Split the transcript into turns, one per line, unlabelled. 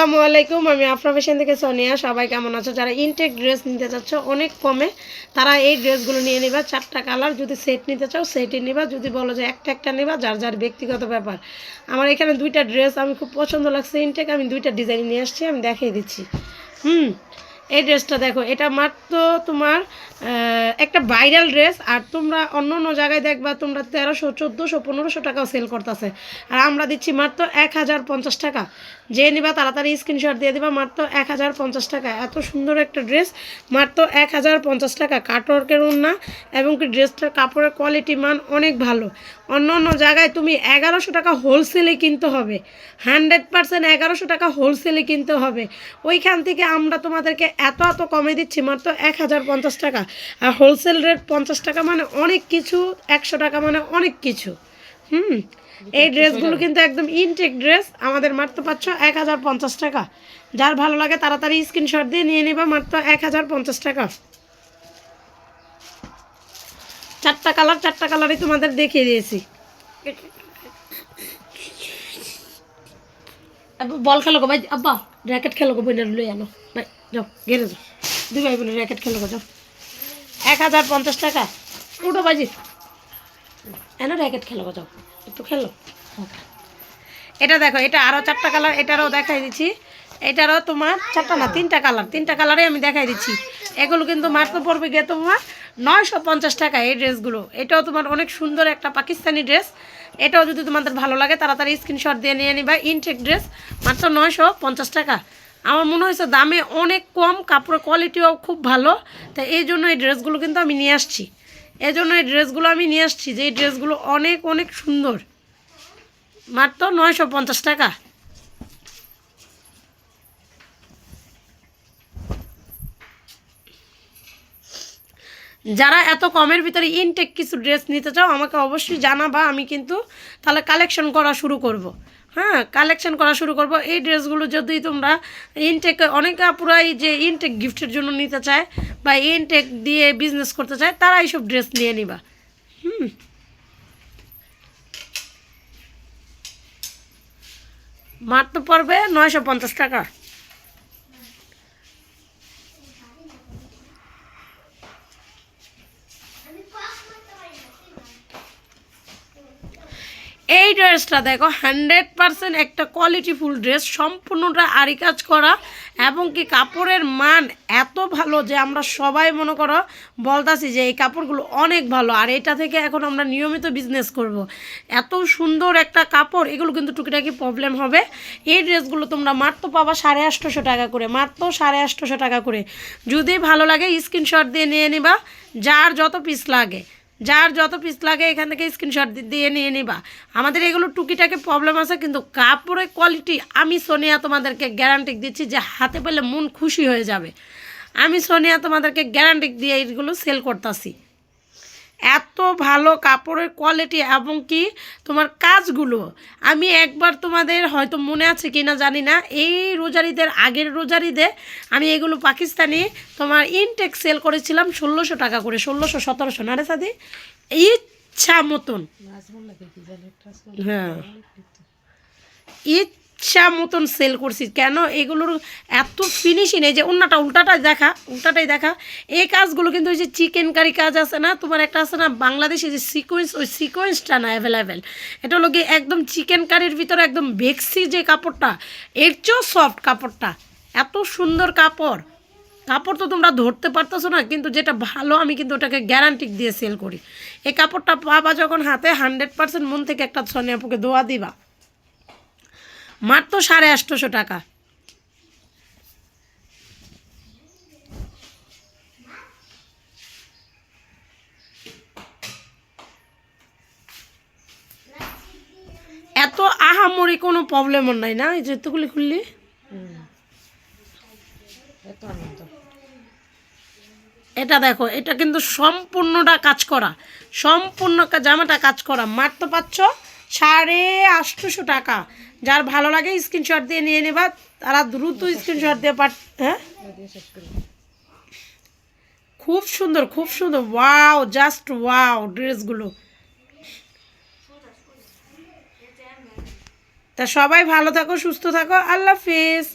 আসসালামু আলাইকুম, আমি আফরা ফ্যাশন থেকে সোনিয়া। সবাই কেমন আছো? যারা ইনটেক ড্রেস নিতে চাচ্ছ, অনেক কমে। তারা এই ড্রেসগুলো নিয়ে নিবা, চারটা কালার যদি সেট নিতে চাও সেটই নিবা। যদি বলো যে একটা একটা নেবা, যার যার ব্যক্তিগত ব্যাপার। আমার এখানে দুইটা ড্রেস আমি খুব পছন্দ লাগছে ইনটেক আমি দুইটা ডিজাইন নিয়ে আসছি, আমি দেখিয়ে দিচ্ছি। হুম এই ড্রেসটা দেখো, এটা মাত্র তোমার একটা ভাইরাল ড্রেস আর তোমরা অন্য অন্য জায়গায় দেখবা তোমরা তেরোশো, চোদ্দোশো, পনেরোশো টাকাও সেল করতেছে। আর আমরা দিচ্ছি মাত্র এক হাজার পঞ্চাশ টাকা। যে নিবা তাড়াতাড়ি স্ক্রিনশট দিয়ে দিবা, মাত্র এক হাজার পঞ্চাশ টাকা। এত সুন্দর একটা ড্রেস মাত্র এক হাজার পঞ্চাশ টাকা। কাটওয়ার্কের না এবং কি ড্রেসটার কাপড়ের কোয়ালিটি মান অনেক ভালো। অন্য অন্য জায়গায় তুমি এগারোশো টাকা হোলসেলে কিনতে হবে। হান্ড্রেড পার্সেন্ট এগারোশো টাকা হোলসেলে কিনতে হবে। ওইখান থেকে আমরা তোমাদেরকে এত এত কমে দিচ্ছি, মাত্র এক হাজার পঞ্চাশ টাকা। আর হোলসেল রেট পঞ্চাশ টাকা মানে অনেক কিছু, একশো টাকা মানে অনেক কিছু। হুম? এই ড্রেসগুলো কিন্তু একদম ইনটেক ড্রেস আমাদের মাত্র পাচ্ছ এক হাজার পঞ্চাশ টাকা। যার ভালো লাগে তাড়াতাড়ি স্ক্রিনশট দিয়ে নিয়ে নেবা, মাত্র এক হাজার পঞ্চাশ টাকা। চারটা কালার চারটা কালারই তোমাদের দেখিয়ে দিয়েছি। বল খেলো গো, ভাই, আব্বা র্যাকেট খেলো গো বইনার লই আনো। ভাই যাও গেরে যাও। দুই ভাই বোনের র্যাকেট খেলো যাও। এক হাজার পঞ্চাশ টাকা। উঠো বাজি। এনো র্যাকেট খেলো যাও। একটু খেলো। এটা দেখো, এটা আরও চারটা কালার এটারও দেখাই দিচ্ছি। এটারও তোমার চারটা না, তিনটা কালার তিনটা কালারে আমি দেখাই দিচ্ছি। এগুলো কিন্তু মাত্র পড়বে গিয়ে তোমার নয়শো পঞ্চাশ টাকা এই ড্রেসগুলো। এটাও তোমার অনেক সুন্দর একটা পাকিস্তানি ড্রেস। এটাও যদি তোমাদের ভালো লাগে, তাড়াতাড়ি স্ক্রিনশট দিয়ে নিয়ে নিবা। ইনটেক ড্রেস মাত্র নয়শো পঞ্চাশ টাকা। আমার মনে হয়েছে দামে অনেক কম, কাপড়ের কোয়ালিটিও খুব ভালো। তাই এই জন্য এই ড্রেসগুলো কিন্তু আমি নিয়ে আসছি। এই জন্য এই ড্রেসগুলো আমি নিয়ে আসছি যে এই ড্রেসগুলো অনেক অনেক সুন্দর। মাত্র নয়শো পঞ্চাশ টাকা। যারা এত কমের ভিতরে ইনটেক কিছু ড্রেস নিতে চাও, আমাকে অবশ্যই জানাবা, আমি কিন্তু তাহলে কালেকশন করা শুরু করব। হ্যাঁ কালেকশন করা শুরু করব। এই ড্রেসগুলো যদি তোমরা ইনটেক অনেক আপুরাই যে ইনটেক গিফটের জন্য নিতে চায় বা ইনটেক দিয়ে বিজনেস করতে চায় তারা এইসব ড্রেস নিয়ে নিবা। হুম। মাত্র পড়বে নয়শো পঞ্চাশ টাকা এই ড্রেসটা দেখো হান্ড্রেড পারসেন্ট একটা কোয়ালিটিফুল ড্রেস সম্পূর্ণটা আরি কাজ করা এবং কি কাপড়ের মান এত ভালো যে আমরা সবাই মনে করো বলতাছি যে এই কাপড়গুলো অনেক ভালো। আর এটা থেকে এখন আমরা নিয়মিত বিজনেস করব। এত সুন্দর একটা কাপড়, এগুলো কিন্তু টুকিটাকি প্রবলেম হবে। এই ড্রেসগুলো তোমরা মাত্র পাবা সাড়ে আটশোশো টাকা করে, মাত্র সাড়ে আটশোশো টাকা করে। যদি ভালো লাগে স্ক্রিনশট দিয়ে নিয়ে নিবা, যার যত পিস লাগে। যার যত পিস লাগে এখান থেকে স্ক্রিনশট দিয়ে নিয়ে নিবা। আমাদের এগুলো টুকিটাকে প্রবলেম আছে, কিন্তু কাপড়ের কোয়ালিটি আমি সোনিয়া তোমাদেরকে গ্যারান্টি দিচ্ছি যে হাতে পেলে মন খুশি হয়ে যাবে। আমি সোনিয়া তোমাদেরকে গ্যারান্টি দিয়ে এইগুলো সেল করতেছি। এত ভালো কাপড়ের কোয়ালিটি এবং কি তোমার কাজগুলো। আমি একবার তোমাদের হয়তো মনে আছে কি না জানি না এই রোজারিদের আগের রোজারিদে আমি এগুলো পাকিস্তানি তোমার ইনটেক সেল করেছিলাম ষোলোশো টাকা করে ষোলোশো সতেরোশো। না রে সাদি? ইচ্ছা মতন। হ্যাঁ। ইচ্ছা মতন সেল করছি কেন? এগুলোর এত ফিনিশিং এই যে অন্যটা উল্টাটাই দেখা উল্টাটাই দেখা। এই কাজগুলো কিন্তু ওই যে চিকেন কারি কাজ আছে না, তোমার একটা আছে না, বাংলাদেশে যে সিকোয়েন্স ওই সিকোয়েন্সটা না অ্যাভেলেবেল এটা হলো গিয়ে একদম চিকেন কারির ভিতরে একদম বেক্সি যে কাপড়টা, এর চেয়েও সফট কাপড়টা। এত সুন্দর কাপড়। কাপড় তো তোমরা ধরতে পারতেছো না, কিন্তু যেটা ভালো, আমি কিন্তু ওটাকে গ্যারান্টি দিয়ে সেল করি। এই কাপড়টা পাবা যখন হাতে হান্ড্রেড পার্সেন্ট মন থেকে একটা সোনিয়াপুকে দোয়া দিবা। মাত্র সাড়ে আটশোশো টাকা। এত আহামরি কোনো প্রবলেমও নাই না? এই যেতগুলি খুললি? এটা দেখো, এটা কিন্তু সম্পূর্ণটা কাজ করা। সম্পূর্ণ জামাটা কাজ করা। মাত্র পাচ্ছ সাড়ে আটশোশো টাকা। যার ভালো লাগে স্ক্রিনশট দিয়ে নিয়ে নেবা, তারা দ্রুত স্ক্রিনশট দিয়ে পাঠ হ্যাঁ? খুব সুন্দর খুব সুন্দর। ওয়াও জাস্ট ওয়াও ড্রেসগুলো। তা সবাই ভালো থাকো, সুস্থ থাকো। আল্লাহ হাফিজ।